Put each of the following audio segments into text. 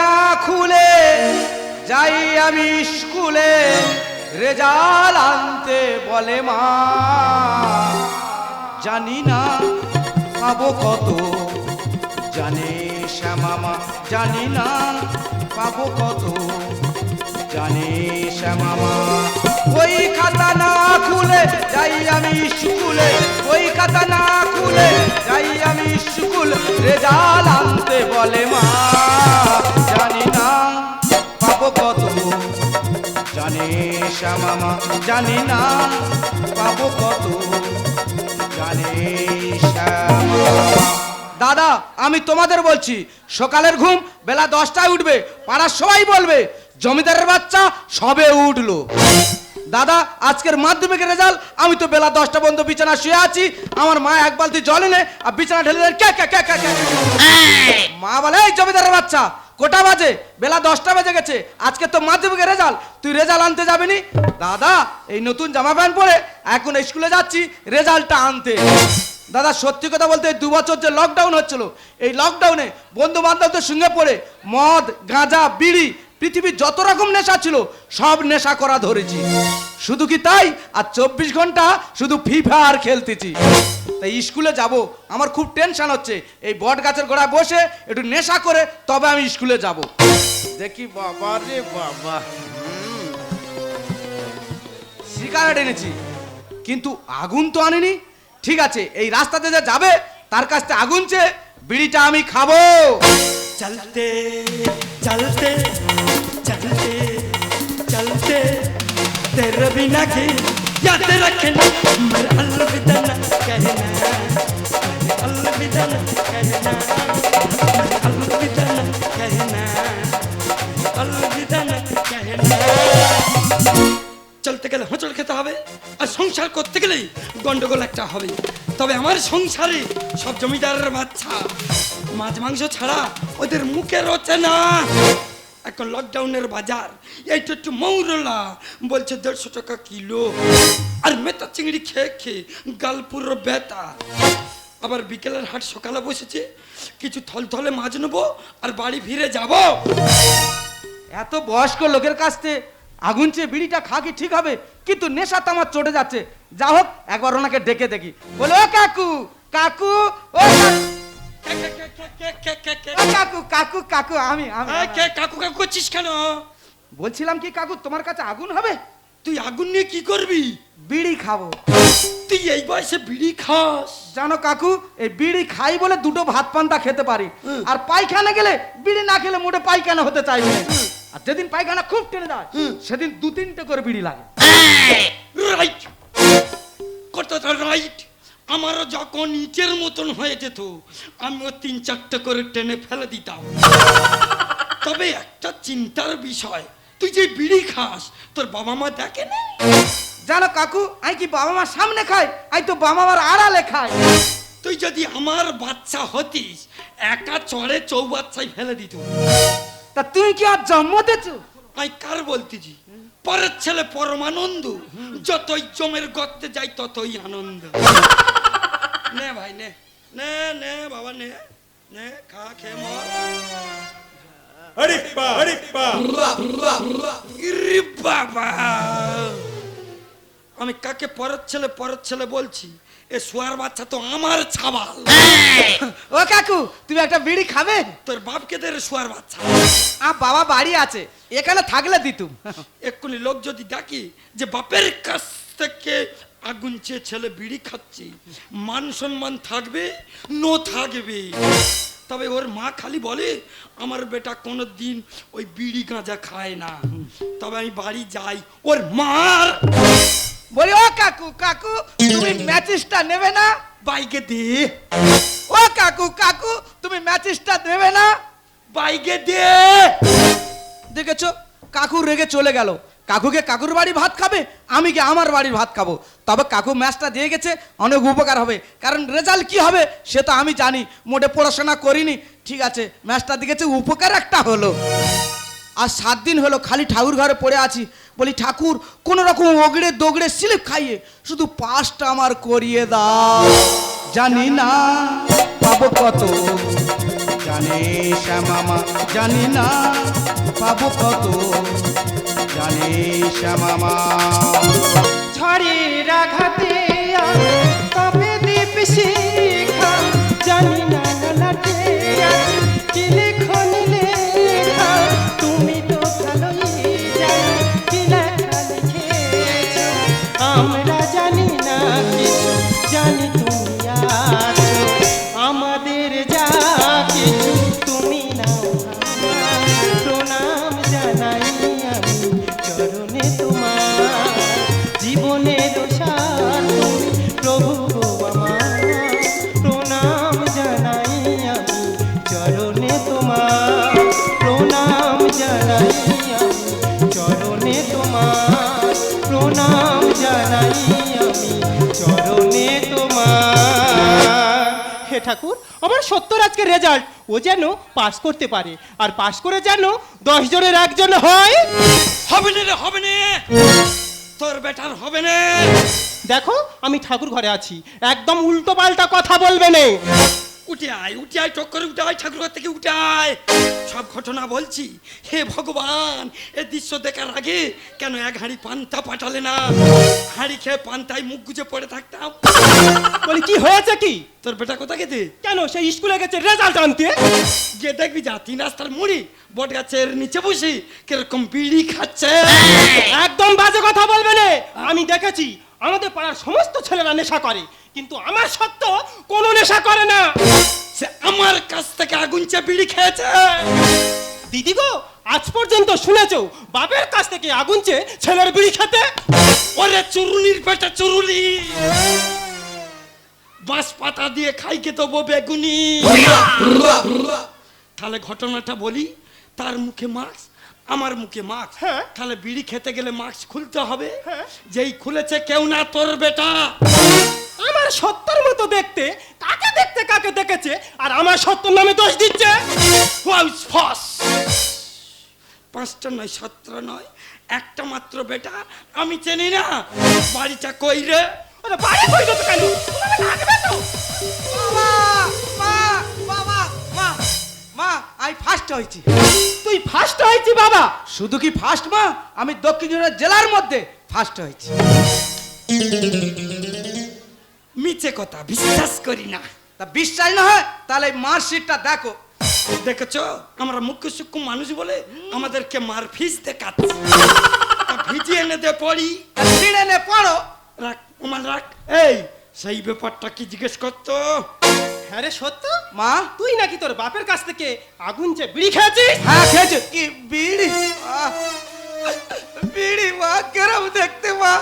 না খুলে, যাই আমি স্কুলে রেজাল আনতে বলে মা। জানি না পাবো কত, জানে শ্যামামা জানি না পাবো কত, জানে শ্যামামা ওই খাতা না খুলে, যাই আমি স্কুলে। ওই খাতা না খুলে, যাই আমি স্কুল। রেজাল আনতে বলে মা। জানি না পাবো কত জানে শ্যামামা জানি না পাবো কত জানে দাদা আমি তোমাদের বলছি সকালের ঘুম বেলা দশটায় উঠবে পাড়ার সবাই বলবে জমিদারের বাচ্চা সবে উঠল দাদা আজকের মাধ্যমিকের রেজাল্ট আমি তো বেলা দশটা পর্যন্ত বিছানা শুয়ে আছি আমার মা এক বালতি জল এনে আর বিছানা ঢেলে দেন কে কে কে কে মা বলে এই জমিদারের বাচ্চা কোটা বাজে, বেলা দশটা বেজে গেছে। আজকে তো মাধ্যমিকের রেজাল্ট। তুই রেজাল্ট আনতে যাবি নি দাদা, এই নতুন জামা প্যান্ট পরে এখন স্কুলে যাচ্ছি, রেজাল্টটা আনতে। দাদা, সত্যি কথা বলতে দু বছর যে লকডাউন হচ্ছিল, এই লকডাউনে বন্ধু বান্ধবদের সঙ্গে পড়ে মদ, গাঁজা, বিড়ি পৃথিবীর যত রকম নেশা ছিল, সব নেশা করা ধরেছি। শুধু কি তাই? আর চব্বিশ ঘণ্টা শুধু ফ্রি ফায়ার খেলতেছি। তাই স্কুলে যাব, আমার খুব টেনশন হচ্ছে। এই বট গাছের গোড়ায় বসে একটু নেশা করে তবে আমি স্কুলে যাব। দেখি বাবা রে বাবা। সিগারেট এনেছি কিন্তু আগুন তো আনিনি। ঠিক আছে, এই রাস্তাতে যে যাবে, তার কাছ থেকে আগুন চেয়ে বিড়িটা আমি খাব। চলতে चलते चलते चलते तेरे बिना की याद रखना मेरा अलविदा न कहना मेरे अलविदा न कहना मेरे अलविदा न कहना अलविदा न कहना চলতে গেলে হোঁচড় খেতে হবে আর সংসার করতে গেলেই গন্ডগোল একটা হবে তবে আমার সংসারে সব জমিদারের বাচ্চা মাছ মাংস ছাড়া ওদের মুখে রচে না। এখন লকডাউনের বাজার এইটা একটু মৌরলা। বলছে দেড়শো টাকা কিলো। আর মেতা চিংড়ি খেয়ে খেয়ে গাল পুরো বেতা আবার বিকেলের হাট সকালে বসেছে কিছু থলথলে মাছ নেব আর বাড়ি ফিরে যাব। এত বয়স্ক লোকের কাছ থেকে আগুন চেয়ে বিড়িটা খা কি ঠিক হবে? কিন্তু নেশা তো আমার চটে যাচ্ছে। যা হোক একবার ওনাকে ডেকে দেখি। বলে ও কাকু কাকু ও কাকু, কাকু কাকু কাকু আমি আমি এই, কে কাকু কাকু করছিস কেন? বলছিলাম কি কাকু তোমার কাছে আগুন হবে? তুই আগুন নিয়ে কি করবি? বিড়ি খাব। তুই এই বয়সে বিড়ি খাস? জানো কাকু এই বিড়ি খাই বলে দুটো ভাত পান্তা খেতে পারি। হুম। আর পায়খানা গেলে বিড়ি না খেলে মোটে পায়খানা হতে চাইবে না। আর যেদিন পায়খানা খুব টেনে হুম। সেদিন দু তিনটে করে বিড়ি লাগে। রাইট কতটা রাইট আমারও যখন ইটের মতন হয়ে যেত আমিও তিন চারটে করে টেনে ফেলে দিতাম। তবে একটা চিন্তার বিষয় তুই যে বিড়ি খাস তোর বাবা মা দেখে না? জানো কাকু আই কি বাবা মার সামনে খাই? আই তো বাবা মার আড়ালে খাই। তুই যদি আমার বাচ্চা হতিস একা চড়ে চৌবাচ্চায় ফেলে দিত। তা তুই কি আর জন্ম দিয়েছ আমি কার বলতেছি পরের ছেলে পরমানন্দ। যতই জমের গর্তে যাই ততই আনন্দ। নে ভাই নে। নে নে বাবা নে। নে খা খে মর। হরিপ্পা হরিপ্পা ইরে বাবা। আমি কাকে পরের ছেলে পরের ছেলে বলছি? এ শোয়ার বাচ্চা তো আমার ছাবাল। ও কাকু তুমি একটা বিড়ি খাবে? তোর বাপকে দে রে শোয়ার বাচ্চা। আ বাবা বাড়ি আছে। এখানে থাকলে দিতুম। এক্ষুনি লোক যদি ডাকি যে বাপের কাছ থেকে আগুন চেয়ে ছেলে বিড়ি খাচ্ছে মান সম্মান থাকবে নো থাকবে। তবে ওর মা খালি বলে আমার বেটা কোনো দিন ওই বিড়ি গাঁজা খায় না। তবে আমি বাড়ি যাই। ওর মার বলি ও কাকু কাকু তুমি ম্যাচিসটা নেবে না? বাইকে দে। ও কাকু কাকু তুমি ম্যাচিসটা নেবে না? বাইকে দে। দেখেছ? কাকু রেগে চলে গেল। কাকুকে কাকুর বাড়ি ভাত খাবে আমি কি আমার বাড়ির ভাত খাব। তবে কাকু ম্যাচটা দিয়ে গেছে অনেক উপকার হবে। কারণ রেজাল্ট কি হবে সে তো আমি জানি। মোটে পড়াশোনা করিনি। ঠিক আছে ম্যাচটা দিয়েছে উপকার একটা হলো। আর সাত দিন হলো খালি ঠাকুর ঘরে পড়ে আছি। বলি, ঠাকুর, কোনো রকম ওগড়ে দোগড়ে স্লিপ খাইয়ে শুধু পাঁচটা আমার করিয়ে দাও। জানি না, পাবো কত? জানে শ্যামামা জানি না, পাবো কত? জানে শ্যামামা ঝড়ের আঘাতে তবে দীপ শিখা, জানি না প্রণাম জানাই আমি চরণে তোমার প্রণাম জানাই আমি চরণে তোমার। হে ঠাকুর আমার সত্তর আজকে রেজাল্ট ও যেন পাস করতে পারে। আর পাস করে যেন দশ জনের একজন হয়। হবে না রে হবে না। তোর বেটার হবে না। দেখো আমি ঠাকুর ঘরে আছি। একদম উল্টো পাল্টা কথা বলবে না। উঠে আয় উঠে আয় উঠে আয় থেকে উঠে আয় সব ঘটনা বলছি হে ভগবান এ দৃশ্য দেখার আগে কেন এক হাঁড়ি পান্তা পাঠালে না? হাঁড়ি খেয়ে পান্তায় মুখ গুজে পড়ে থাকতাম। বলি কি হয়েছে কি? তোর বেটা কোথা গেছে? কেন সেই স্কুলে গেছে রেজাল্ট আনতে? গিয়ে দেখবি যা তিন রাস্তার মুড়ি বট গাছের নিচে বসে কীরকম বিড়ি খাচ্ছে। একদম বাজে কথা বলবে না আমি দেখেছি আমাদের পাড়ার সমস্ত ছেলেরা নেশা করে। কিন্তু আমার সত্য কোনো নেশা করে না। সে আমার কাছ থেকে আগুন চা বিড়ি খেয়েছে। দিদি গো আজ পর্যন্ত শুনেছো বাপের কাছ থেকে আগুন চেয়ে ছেলের বিড়ি খেতে? ওরে চুরুনির পেটে চুরুনি। বাঁশ পাতা দিয়ে খাইকে দেবো বেগুনি। তাহলে ঘটনাটা বলি তার মুখে মাস্ক আমার মুখে মাস্ক। হ্যাঁ। তাহলে বিড়ি খেতে গেলে মাস্ক খুলতে হবে। হ্যাঁ। যেই খুলেছে কেউ না তোর বেটা। আমার সত্যর মতো দেখতে কাকে দেখতে কাকে দেখেছে আর আমার সত্যর নামে দোষ দিচ্ছে? পাঁচটা নয় সাতটা নয় একটা মাত্র বেটা আমি চিনি না। বাড়িটা কই রে? বাড়ি কই তো কেন? বাবা মা বাবা মা মা আমি ফার্স্ট হয়েছি। তুই ফার্স্ট হয়েছি বাবা। শুধু কি ফার্স্ট মা? আমি দক্ষিণ জেলার মধ্যে ফার্স্ট হয়েছি। মিছে কথা বিশ্বাস করি না। তা বিশ্বাস না হয় তাহলে মার্কশিটটা দেখো। দেখেছ? আমরা মুখ্য সূক্ষ্ম মানুষ বলে আমাদেরকে মার ফিস দেখাচ্ছে ভিজিয়ে এনে দে পড়ি। ছিঁড়ে নে পড়ো। রাখ ওমান রাখ। এই সেই ব্যাপারটা কি জিজ্ঞেস করতো হ্যাঁ রে সত্য? মা? তুই নাকি তোর বাপের কাছ থেকে আগুন যে বিড়ি খেয়েছিস? হ্যাঁ খেয়েছি। কি বিড়ি? আহ, বিড়ি মা কেরম দেখতে মা?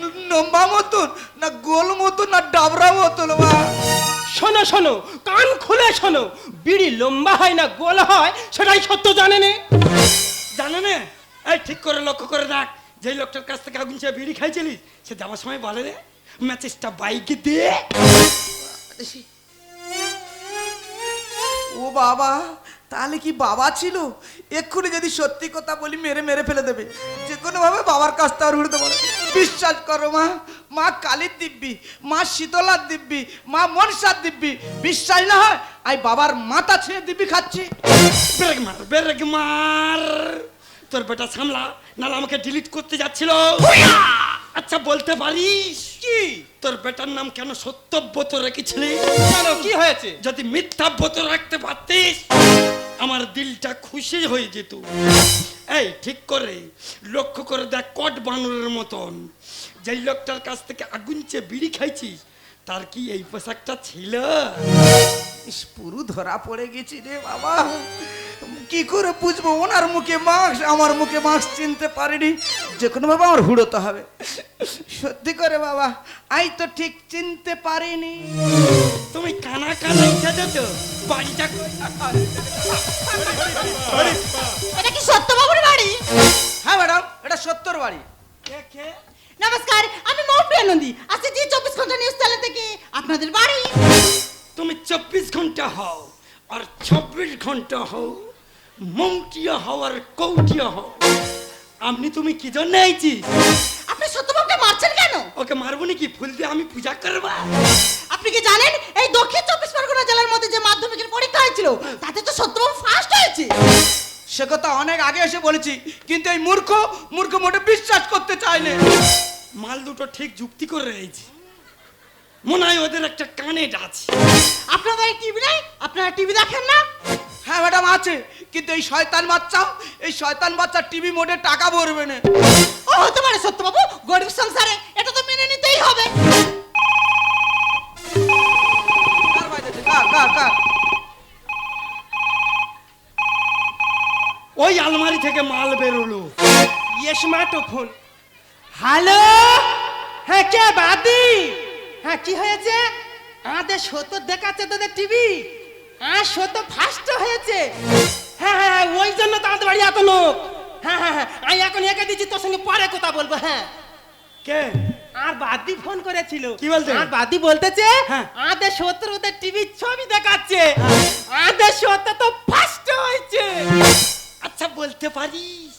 ন- লম্বা মতন না গোল মতন না ডাবরা মতন মা? শোনো শোনো কান খুলে শোনো। বিড়ি লম্বা হয় না গোল হয় সেটাই সত্য জানে নে? জানে না? এই ঠিক করে লক্ষ্য করে রাখ যেই লোকটার কাছ থেকে আগুন চেয়ে বিড়ি খাইছিলিস সে যাওয়ার সময় বলে রে ম্যাচেসটা বাইকে দে। ও বাবা, তাহলে কি বাবা ছিল? এক্ষুনি যদি সত্যি কথা বলি, মেরে মেরে ফেলে দেবে। যে কোনোভাবে বাবার কাছ থেকে উঠতে পারে বিশ্বাস করো মা মা কালীর দিব্যি, মা শীতলার দিব্যি, মা মনসার দিব্যি। বিশ্বাস না হয়, আই বাবার মাথা ছেড়ে দিব্যি খাচ্ছি। ব্রেক মার ব্রেক মার। তোর বেটা সামলা নাহলে আমাকে ডিলিট করতে যাচ্ছিল। আচ্ছা বলতে পারিস? কি? তোর বেটার নাম কেন সত্যব্রত রেখেছিলি? কেন? কি হয়েছে? যদি মিথ্যাব্রত রাখতে পারতিস আমার দিলটা খুশি হয়ে যেত। এই ঠিক করে লক্ষ্য করে দেখ কট বানরের মতন। যেই লোকটার কাছ থেকে আগুন চেয়ে বিড়ি খাইছিস তার কি এই পোশাকটা ছিল? পুরো ধরা পড়ে গেছি রে বাবা। কি করে বুঝব? ওনার মুখে মাস্ক আমার মুখে মাস্ক চিনতে পারিনি। যে কোনো ভাবে আমার হুড়োতে হবে। সত্যি করে বাবা আই তো ঠিক চিনতে পারিনি। তুমি কানা কানা ইচ্ছা তো বাড়িটা এটা কি সত্যবাবুর বাড়ি? হ্যাঁ ম্যাডাম এটা সত্তর বাড়ি। কে কে? নমস্কার আমি মৌপ্রিয়া নন্দী আজকে জি চব্বিশ ঘণ্টা নিউজ চ্যানেল থেকে। আপনাদের বাড়ি? তুমি চব্বিশ ঘণ্টা হও আর চব্বিশ ঘণ্টা হও। মৌটিয়া হও আর কৌটিয়া হও। আপনি তুমি কি জন্য আইছি? আপনি সত্যবাবুকে মারছেন কেন? ওকে মারবো নাকি? ফুল দিয়ে আমি পূজা করবা। আপনি কি জানেন? এই দক্ষিণ চব্বিশ পরগনা জেলার মধ্যে যে মাধ্যমিকের পরীক্ষা হয়েছিল তাতে তো কথা অনেক আগে এসে বলেছি কিন্তু এই মূর্খ মূর্খ মোটে বিশ্বাস করতে না মাল দুটো ঠিক যুক্তি করে রয়েছে মনে হয় ওদের একটা কানে আছে আপনাদের টিভি নেই? আপনারা টিভি দেখেন না? হ্যাঁ ম্যাডাম আছে। কিন্তু এই শয়তান বাচ্চা এই শয়তান বাচ্চা টিভি মোডে টাকা ভরবে না। ও হতে পারে সত্যবাবু গরিব সংসারে এটা তো মেনে নিতেই হবে। কার বাজেছে? কার কার কার? ওই আলমারি থেকে মাল বেরোলো। ইয়ে স্মার্টফোন হ্যালো? হ্যাঁ কে বাদি? হ্যাঁ কি হয়েছে? আমাদের সত্য দেখাচ্ছে তোদের টিভি। আর সত্য ফার্স্ট হয়েছে। হ্যাঁ হ্যাঁ হ্যাঁ, ওই জন্য তো আমাদের বাড়ি এত লোক। হ্যাঁ হ্যাঁ হ্যাঁ আমি এখন একে দিচ্ছি তোর সঙ্গে পরে কথা বলব হ্যাঁ। কে? আর বাদি ফোন করেছিল। কি বলতে? আর বাদি বলতেছে হ্যাঁ। আমাদের সত্য ওদের টিভি ছবি দেখাচ্ছে। আমাদের সত্য তো ফার্স্ট হয়েছে। আচ্ছা বলতে পারিস?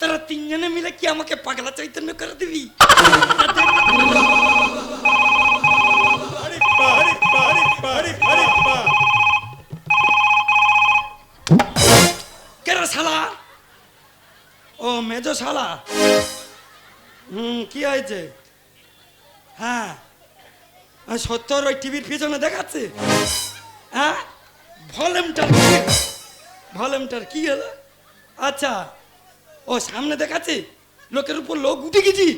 তারা তিনজনে মিলে কি আমাকে পাগলা চৈতন্য করে দিবি? কেন শালা? ও, মেজো শালা। হুম, কি হয়েছে? হ্যাঁ। সত্তর ওই টিভির পিছনে দেখাচ্ছে। হ্যাঁ? ভলিউমটার ভলিউমটার কি হলো? আচ্ছা ও, সামনে দেখাচ্ছে? লোকের উপর লোক উঠে গেছি।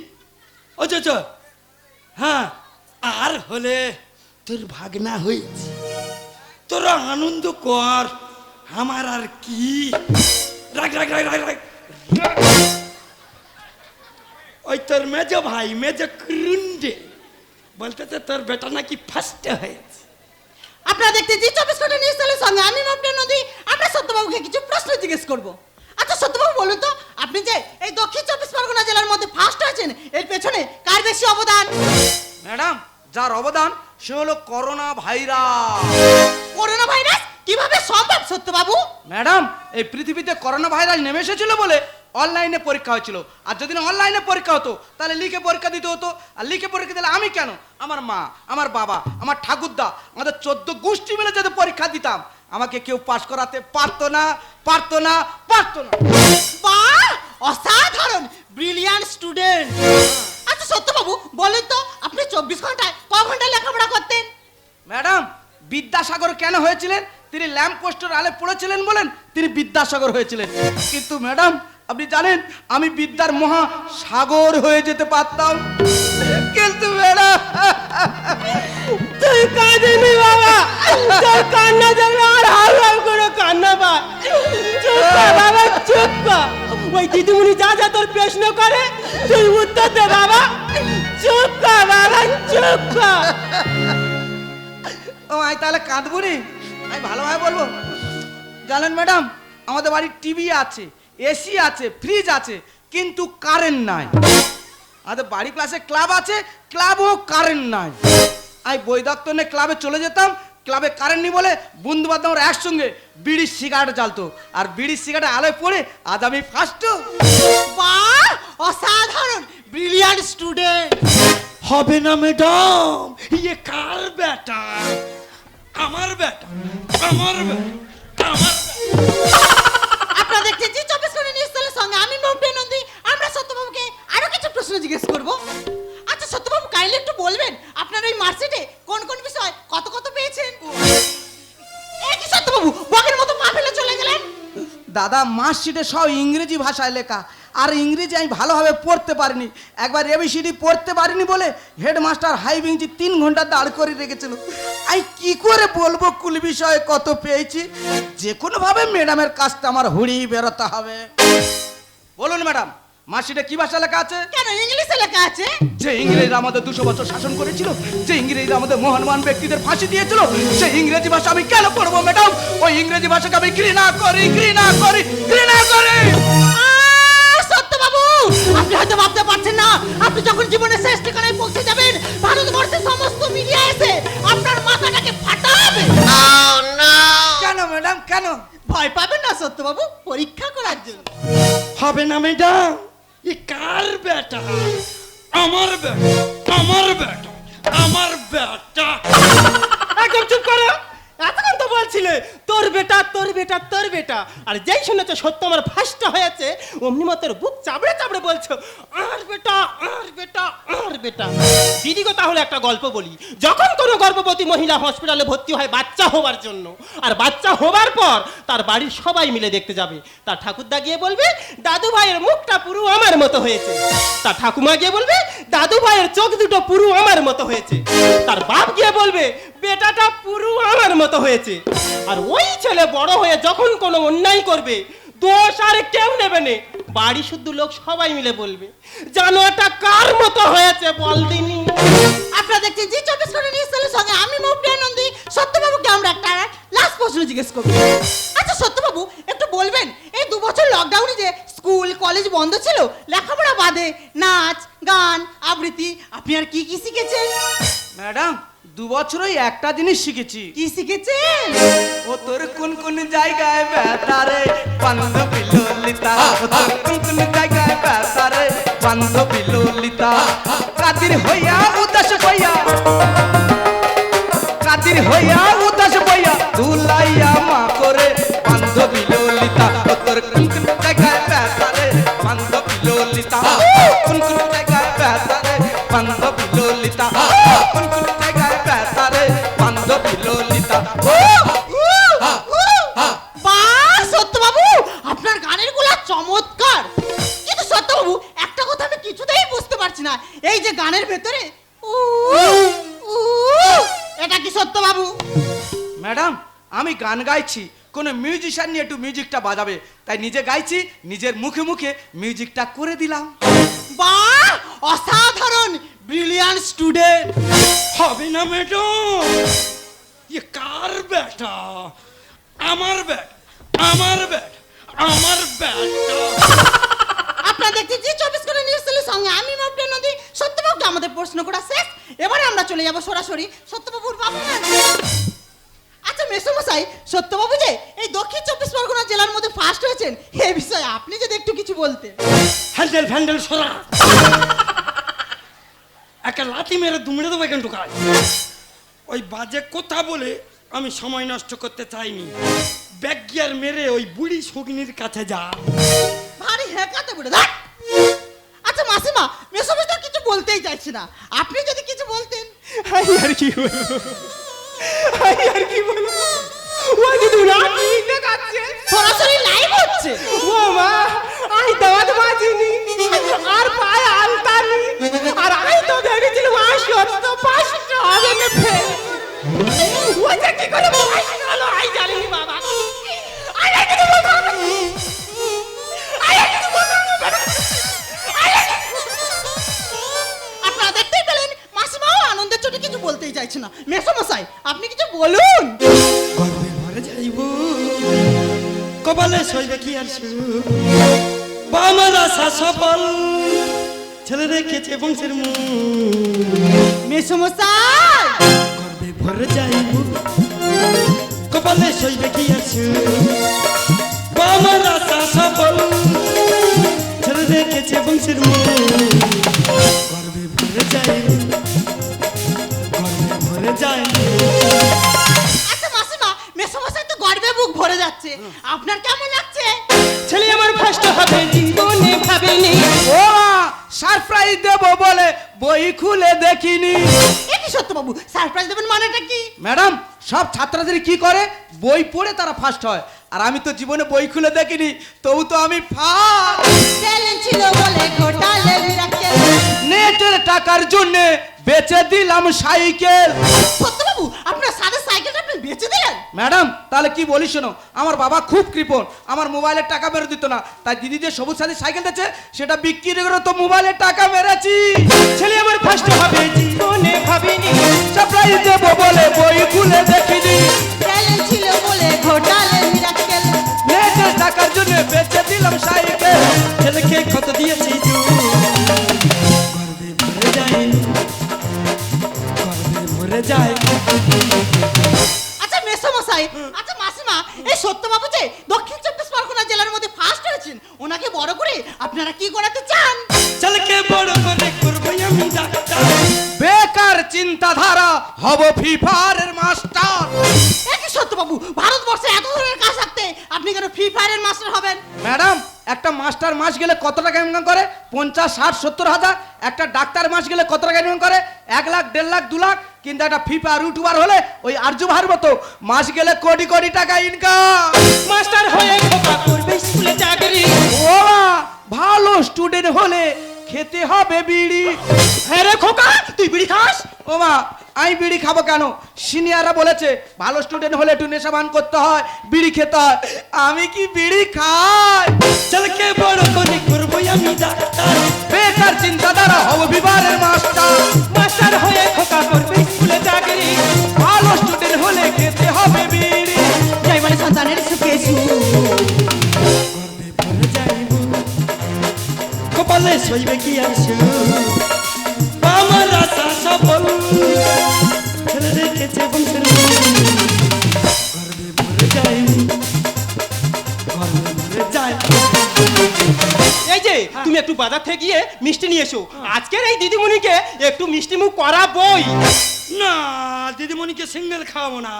চ চ। হ্যাঁ আর হলে তোর ভাগনা হয়েছে। তোরা আনন্দ কর। আমার আর কি? রাখ রাখ রাখ রাখ রাখ ওই তোর মেজ ভাই মেজ ক্রুন্ডে বলতেছে তোর বেটা নাকি ফার্স্টে হয়েছে। আপনারা দেখতে জি চব্বিশ ঘণ্টা নিউজ চ্যানেলের সঙ্গে আমি মমতা নদী আমরা সত্যবাবুকে কিছু প্রশ্ন জিজ্ঞেস করব। আচ্ছা সত্যবাবু বলুন তো আপনি যে এই দক্ষিণ চব্বিশ পরগনা জেলার মধ্যে ফার্স্ট হয়েছেন এর পেছনে কার বেশি অবদান? ম্যাডাম যার অবদান সে হলো করোনা ভাইরাস। Corona virus? কীভাবে সম্ভব সত্যবাবু? ম্যাডাম এই পৃথিবীতে করোনা ভাইরাস নেমে এসেছিল বলে অনলাইনে পরীক্ষা হয়েছিল। আর যদি না অনলাইনে পরীক্ষা হতো তাহলে লিখে পরীক্ষা দিতে হতো। আর লিখে পরীক্ষা দিলে আমি কেন? আমার মা আমার বাবা আমার ঠাকুরদা আমাদের চোদ্দ গোষ্ঠী মিলে যদি পরীক্ষা দিতাম আমাকে কেউ পাশ করাতে পারতো না পারতো না পারতো না। বাহ অসাধারণ ব্রিলিয়ান্ট স্টুডেন্ট আচ্ছা সত্যবাবু বলুন তো আপনি চব্বিশ ঘন্টায় ক ঘণ্টা লেখাপড়া করতেন? ম্যাডাম বিদ্যাসাগর কেন হয়েছিলেন? তিনি ল্যাম্প পোস্টের আলে পড়েছিলেন বলেন তিনি বিদ্যাসাগর হয়েছিলেন। কিন্তু ম্যাডাম আপনি জানেন আমি বিদ্যার মহা সাগর হয়ে যেতে পারতাম। কিন্তু ম্যাডাম তুই কাঁদিনি বাবা। তোর কান্না দেখলে আমার হাল হাল করে কান্না পায়। চুপ বাবা চুপ ওই দিদিমণি যা যা তোর প্রশ্ন করে তুই উত্তর দে বাবা। চুপ কর বাবা চুপ কর। ও আমি তাহলে কাঁদবো নি? আমি ভালোভাবে বলব। জানেন ম্যাডাম আমাদের বাড়ির টিভি আছে এসি আছে ফ্রিজ আছে কিন্তু কারেন্ট নাই। আমাদের বাড়ি ক্লাসে ক্লাব আছে ক্লাবও কারেন্ট নাই। আমি দপ্তরে ক্লাবে চলে যেতাম ক্লাবে কারেন্ট নেই বলে বন্ধু বান্ধবরা একসঙ্গে বিড়ির সিগারেট জ্বালতো। আর বিড়ির সিগারেট আলোয় পড়ে আজ আমি ফার্স্ট অসাধারণ ব্রিলিয়ান্ট স্টুডেন্ট হবে না ম্যাডাম ইয়ে কার বেটা আমার বেটা আমার বেটা আমার আপনারা দেখছেন জি চব্বিশ ঘণ্টা নিউজ চ্যানেলের সঙ্গে আমি মমতা নন্দী। আমরা সত্যবাবুকে আরও কিছু প্রশ্ন জিজ্ঞেস করব। আচ্ছা সত্যবাবু কাইন্ডলি একটু বলবেন আপনার ওই মার্কশিটে কোন কোন বিষয় কত কত পেয়েছেন? এ কি সত্যবাবু বকের মতো পা ফেলে চলে গেলেন? দাদা মার্কশিটে সব ইংরেজি ভাষায় লেখা। আর ইংরেজি আমি ভালোভাবে পড়তে পারিনি। একবার এবিসিডি পড়তে পারিনি বলে হেডমাস্টার হাই বেঞ্চি তিন ঘণ্টা দাঁড় করে রেখেছিল। আমি কি করে বলব কুল বিষয়ে কত পেয়েছি? যে কোনোভাবে ম্যাডামের কাজটা আমার হুড়িয়ে বেরোতে হবে। বলুন ম্যাডাম মার্কশিটে কি ভাষা লেখা আছে? কেন ইংলিশে লেখা আছে? যে ইংরেজরা আমাদের দুশো বছর শাসন করেছিল যে ইংরেজরা আমাদের মহান মহান ব্যক্তিদের ফাঁসি দিয়েছিল সেই ইংরেজি ভাষা আমি কেন পড়ব ম্যাডাম? ওই ইংরেজি ভাষাকে আমি ঘৃণা করি ঘৃণা করি ঘৃণা করি। আপনি হয়তো ভাবতে পারছেন না আপনি যখন জীবনের শেষ ঠিকানায় পৌঁছে যাবেন ভারতবর্ষের সমস্ত মিডিয়া এসে আপনার মাথাটাকে ফাটাবে। কেন ম্যাডাম কেন? ভয় পাবেন না সত্যবাবু পরীক্ষা করার জন্য। হবে না ম্যাডাম। ই কার বেটা আমার বেটা আমার বেটা আমার বেটা একদম চুপ করো। এতক্ষণ তো বলছিলে, তোর বেটা তোর বেটা তোর বেটা। আর যেই সত্য আমার হয়েছে, অমনি মতো তোর বুক চাবড়ে চাবড়ে বলছো, আর বেটা আর বেটা আর বেটা। তাহলে একটা গল্প বলি। যখন কোনো গর্ভবতী মহিলা হসপিটালে ভর্তি হয় বাচ্চা হবার জন্য, আর বাচ্চা হবার পর তার বাড়ির সবাই মিলে দেখতে যাবে, তার ঠাকুরদা গিয়ে বলবে দাদু ভাইয়ের মুখটা পুরো আমার মতো হয়েছে। তার ঠাকুমা গিয়ে বলবে দাদু ভাইয়ের চোখ দুটো পুরো আমার মতো হয়েছে। তার বাপ গিয়ে বলবে, বেটাটা পুরো আমার মতো হয়েছে। আর ওই ছেলে বড় হয়ে যখন কোনো অন্যায় করবে দোষ আর কেউ নেবে না। বাড়ি শুদ্ধ লোক সবাই মিলে বলবে জানো এটা কার মতো হয়েছে বল দিনি? আপনারা দেখছেন জি চব্বিশ ঘণ্টা নিউজ চ্যানেলের সঙ্গে আমি মুক্তি আনন্দি। সত্যবাবুকে আমরা একটা লাস্ট প্রশ্ন জিজ্ঞেস করব। আচ্ছা সত্যবাবু একটু বলবেন এই দু বছর লকডাউনে যে স্কুল কলেজ বন্ধ ছিল লেখাপড়া বাদে নাচ গান আবৃত্তি আপনি আর কি কি শিখেছেন? ম্যাডাম দু বছরই একটা জিনিস শিখেছি। কি শিখেছেন ও তোর কোন কোন জায়গায় বেতারে বান্ধবী ললিতা ও তোর কোন কোন জায়গায় বেতারে বান্ধবী ললিতা কাদির হইয়া উদাস হইয়া। কাদির হইয়া উদাস হইয়া দুলাইয়া মা করে। বান্ধবী ললিতা ও তোর কোন কোন এই যে গানের ভেতরে। উ, উ, এটা কি সত্যবাবু ম্যাডাম আমি গান গাইছি কোনো মিউজিশিয়ান নিয়ে একটু মিউজিকটা বাজাবে। তাই নিজে গাইছি নিজের মুখে মুখে মিউজিকটা করে দিলাম। বাহ অসাধারণ ব্রিলিয়ান্ট স্টুডেন্ট হবে না ম্যাডাম। ये কার বেটা আমার ব্যাট আমার ব্যাট আমার ব্যাট। আপনারা দেখছেন জি চব্বিশ ঘণ্টা নিউজ সঙ্গে আমি মাপটা নদী। সত্যবাবুকে আমাদের প্রশ্ন করা শেষ। এবারে আমরা চলে যাব সরাসরি। সত্যবাবুর বাবা আচ্ছা মেসমশাই সত্যবাবু যে এই দক্ষিণ চব্বিশ পরগনা জেলার মধ্যে ফার্স্ট হয়েছেন এ বিষয়ে আপনি যদি একটু কিছু বলতেন। হ্যান্ডেল ফ্যান্ডেল সরা। একটা লাথি মেরে দুমড়ে দেবো এখান ঢুকায় ওই বাজে কথা বলে আমি সময় নষ্ট করতে চাইনি। ব্যাগ গিয়ার মেরে ওই বুড়ি শগনির কাছে যা। ভারী হেঁকাতে বলে দেখ বলতেই চাইছে না। আপনি যদি কিছু বলতেন। আর কি বলব? হাই আর কি বলব? ও দিদি রাখি দেখাচ্ছে সরাসরি লাইভ হচ্ছে। ও মা আই দাঁত মাজিনি আর পায়ে আলতানি আর আই তো ভেবেছিলাম আই সত্য পাঁচশো হবে না ফেল ও যে কি করে আই জানিনি বাবা চাইছে না? মেসমশাই আপনি কিছু বলুন। গর্বে ভরে যাইব কপালে সইবে কি আর বামার আশা সফল ছেলে রেখেছে বংশের মুখ। মেসমশাই! গর্বে ভরে যাইব কপালে সইবে কি আছে বামার আশা সফল ছেলে রেখেছে বংশের গর্বে ভরে যাইব ভরে আচ্ছা মাসিমা মেসমশাই তো গর্বে বুক ভরে যাচ্ছে। আপনার কেমন লাগছে? ছেলে আমার ফার্স্ট হবে জীবনে ভাবেনি। ও সারপ্রাইজ দেবো বলে বই খুলে দেখিনি। এ কি সত্যবাবু সারপ্রাইজ দেবেন মানেটা কি? ম্যাডাম সব ছাত্রদের কি করে? বই পড়ে তারা ফার্স্ট হয়। আর আমি তো জীবনে বই খুলে দেখিনি তবু তো আমি ফার্স্ট। ছিল বলে ঘোটালে নেটের টাকার জন্য বেচে দিলাম সাইকেল। সত্যবাবু আপনার সাদা সাইকেলটা আপনি বেচে দিলেন? ম্যাডাম তাহলে কি বলি শোনো আমার বাবা খুব কৃপণ আমার মোবাইলের টাকা বেরো দিত না তাই দিদি যে সবুজ সাথী সাইকেল দিচ্ছে সেটা বিক্রি করে তো মোবাইলের টাকা মেরেছি। ছেলে আমার ফার্স্ট হবে জীবনে ভাবিনি সারপ্রাইজ দেবো বলে বই খুলে দেখিনি। ট্যালেন্ট ছিল বলে ঘোটালে মিরাকেল নেটের টাকার জন্য বেচে দিলাম সাইকেল। ছেলেকে কত দিয়েছি মেসমশাই আচ্ছা মাসিমা এই সত্যবাবু যে দক্ষিণ চব্বিশ পরগনা জেলার মধ্যে ফার্স্ট হয়েছেন ওনাকে বড় করে আপনারা কি করাতে চান? ছেলেকে বড় করে করব আমি ডাক্তার। বেকার চিন্তাধারা হব ফিফারের মাস্টার একই সত্যবাবু ভারতবর্ষে এত ফ্রি ফায়ারের মাস্টার হবেন? ম্যাডাম একটা মাস্টার মাস গেলে কত টাকা ইনকাম করে? পঞ্চাশ ষাট সত্তর হাজার। একটা ডাক্তার মাস গেলে কত টাকা ইনকাম করে? এক লাখ দেড় লাখ দু লাখ? কিন্তু একটা ফিফা ইউটিউবার হলে ওই আর্য ভার মতো মাস গেলে কোটি কোটি টাকা ইনকাম মাস্টার হয়ে খোকা করবে স্কুলে চাকরি। ও ভালো স্টুডেন্ট হলে খেতে হবে বিড়ি। হ্যাঁ রে খোকা তুই বিড়ি খাস? ও মা আমি বিড়ি খাব কেন? সিনিয়ররা বলেছে ভালো স্টুডেন্ট হলে একটু নেশাবান করতে হয় বিড়ি খেতে হয়। আমি কি বিড়ি খাই? ছেলেকে বড় করে করব আমি বেকার চিন্তাধারা হব বিবারের মাস্টার। মাস্টার হয়ে খোকা করবে স্কুলে চাকরি। ভালো স্টুডেন্ট হলে খেতে হবে বিড়ি। যাই মানে সন্তানের সুখ কপালে সইবে কি আর বাজার থেকে গিয়ে মিষ্টি নিয়ে এসো। আজকের এই দিদিমণিকে একটু মিষ্টি মুখ করাবই। না দিদিমণিকে সিঙ্গেল খাওয়াবো না।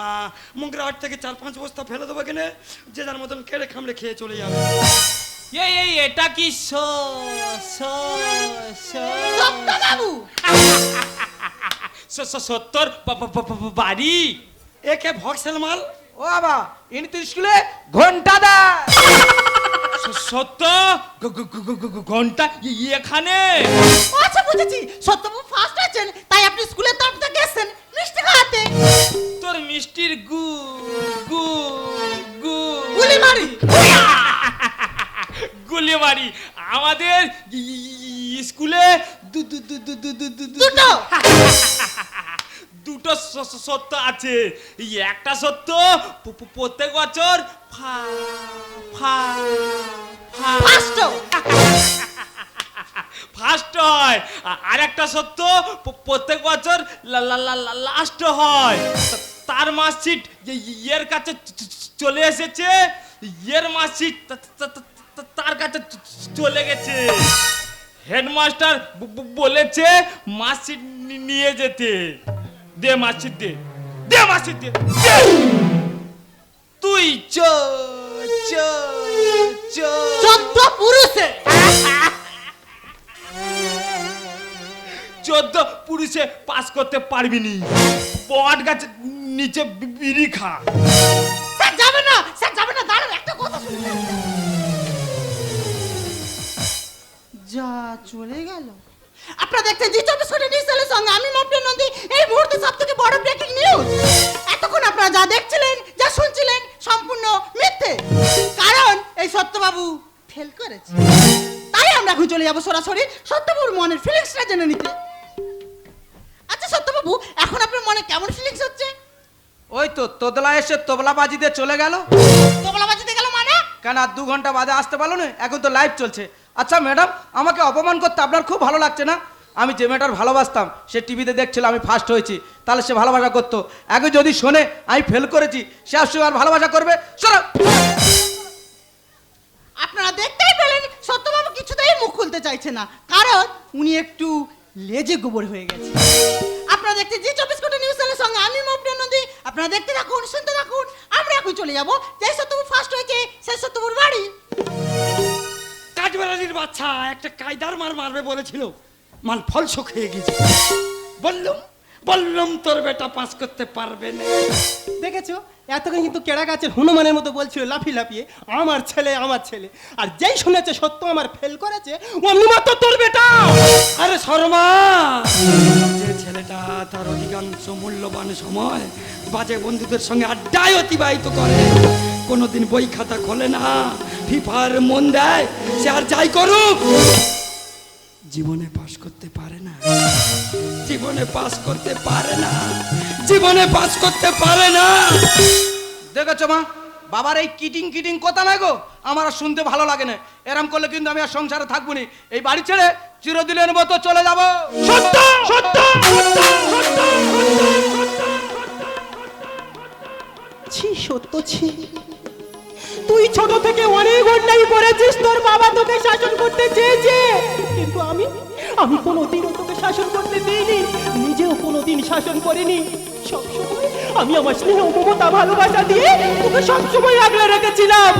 মুখের আট থেকে চার পাঁচ বস্তা ফেলে দেবো কেনে যে যার মতন কেড়ে খামড়ে খেয়ে চলে যাবে। এই এই এটা কি সো সো সো? বাবু সত্তর বাড়ি? একে ভক্সেল মাল? ও বাবা ইনি তো স্কুলে ঘণ্টা দেয় সত্য? ঘণ্টা? এখানে? আচ্ছা বুঝেছি। সত্যবাবু ফার্স্ট আছেন তাই আপনি স্কুলে তরফ থেকে এসেছেন মিষ্টি খাওয়াতে। তোর মিষ্টির গু গু গু। গুলি মারি। গুলি মারি। আমাদের স্কুলে দু দু দু দু দু দু দু দুটো। সত্য আছে। এই একটা সত্য প্রত্যেক বছর ফা ফা ফা। ফার্স্ট ফার্স্ট হয়। আর একটা সত্য প্রত্যেক বছর লাস্ট হয়। তার মার্কশিট ইয়ের কাছে চলে এসেছে ইয়ের মার্কশিট তার কাছে চলে গেছে। হেডমাস্টার বলেছে মার্কশিট নিয়ে যেতে। দে মার্কশিট দে দে মার্কশিট দে। তুই চ চ চ চোদ্দ পুরুষে চোদ্দ পুরুষে পাস করতে পারবি নি বট গাছের নিচে বিড়ি খা স্যার যাবে না স্যার যাবে না দাঁড়ান একটা কথা শুনতে যা চলে গেল আপনারা দেখছেন জি চব্বিশ ঘণ্টা নিউজ চ্যানেলের সঙ্গে আমি মমতা নন্দী। এই মুহূর্তে সব থেকে বড় ব্রেকিং নিউজ এতক্ষণ আপনারা যা দেখছিলেন যা শুনছিলেন সম্পূর্ণ মিথ্যে। কারণ এই সত্যবাবু ফেল করেছে। তাই আমরা এখন চলে যাব সরাসরি সত্যবাবুর মনের ফিলিংসটা জেনে নিতে। আচ্ছা সত্যবাবু এখন আপনার মনে কেমন ফিলিংস হচ্ছে? ওই তো তোদলা এসে তবলা বাজিতে চলে গেল। তোমলা বাজিতে গেল মানে? কেন আর দু ঘণ্টা বাদে আসতে পারল না? এখন তো লাইভ চলছে। আচ্ছা ম্যাডাম আমাকে অপমান করতে আপনার খুব ভালো লাগছে না? আমি যে মেয়েটার ভালোবাসতাম, সে টিভিতে দেখছিল, আমি ফার্স্ট হয়েছি। তাহলে সে ভালোবাসা করতো। আগে যদি শোনে, আমি ফেল করেছি, সে আর আর ভালোবাসা করবে? শোনো আপনারা দেখতেই পেলেন, সত্যবাবু কিছুতেই মুখ খুলতে চাইছে না। কারণ উনি একটু লেজে গোবর হয়ে গেছে। আপনারা দেখতে জি চব্বিশ ঘণ্টা নিউজ চ্যানেলের সঙ্গে আমি মমতা নদী আপনারা দেখতে থাকুন, শুনতে থাকুন। আমরা এখন চলে যাব যে সত্যবাবু ফার্স্ট হয়েছে, সেই সত্যবাবুর বাড়ি। কাঠবেড়ালির বাচ্চা একটা কায়দার মার মারবে বলেছিল। মাল ফলসক হয়ে গেছে। বললুম বললুম তোর বেটা পাস করতে পারবে না। দেখেছ? এতক্ষণ কিন্তু কেড়া গাছের হনুমানের মতো বলছিল লাফি লাফিয়ে আমার ছেলে আমার ছেলে। আর যেই শুনেছে সত্য আমার ফেল করেছে অমনি মাত্র তোর বেটা! আরে শর্মা! যে ছেলেটা তার অধিকাংশ মূল্যবান সময় বাজে বন্ধুদের সঙ্গে আড্ডায় অতিবাহিত করে কোনোদিন বই খাতা খোলে না ফিফার মন দেয় সে আর যাই করুক। জীবনে পাস করতে পারে না। জীবনে পাস করতে পারে না। জীবনে পাস করতে পারে না। দেখেছ মা? বাবার এই কিটিং কিটিং কথা নাই গো। আমার আর শুনতে ভালো লাগে না। এরম করলে কিন্তু আমি আর সংসারে থাকব না। এই বাড়ি ছেড়ে চিরদিনের মতো চলে যাব। সত্য সত্য। ছি সত্য ছি। তুই ছোট থেকে অনেক অন্যায় করেছিস, তোর বাবা তোকে শাসন করতে চেয়েছে। কিন্তু আমি আমি কোনোদিনও তোকে শাসন করতে দিইনি, নিজেও কোনোদিন শাসন করিনি। সবসময় আমি আমার স্নেহ, মমতা, ভালোবাসা দিয়ে তোকে সবসময় আগলে রেখেছিলাম।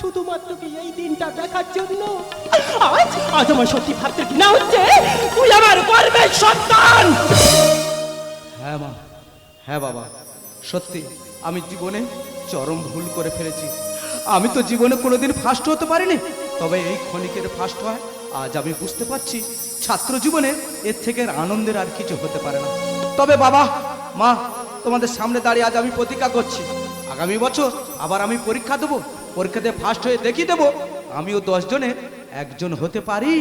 শুধুমাত্র কি এই দিনটা দেখার জন্য? আজ আজ আমার সত্যি ভাবতে না হচ্ছে? তুই আমার গর্বের সন্তান। হ্যাঁ মা হ্যাঁ বাবা। সত্যি, আমি জীবনে চরম ভুল করে ফেলেছি। আমি তো জীবনে কোনোদিন ফার্স্ট হতে পারিনি। তবে এই ক্ষণিকের ফার্স্ট হয় আজ আমি বুঝতে পারছি ছাত্র জীবনে এর থেকে আনন্দের আর কিছু হতে পারে না। তবে বাবা মা তোমাদের সামনে দাঁড়িয়ে আজ আমি প্রতিজ্ঞা করছি। আগামী বছর আবার আমি পরীক্ষা দেবো পরীক্ষাতে ফার্স্ট হয়ে দেখিয়ে দেবো আমিও দশ জনে একজন হতে পারি।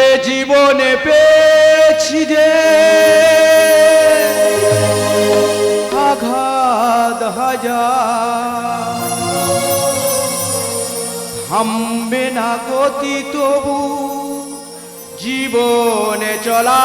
এ জীবনে পেয়েছি যে আঘাত হাজার। থামবে না গতি তবু জীবনে চলা।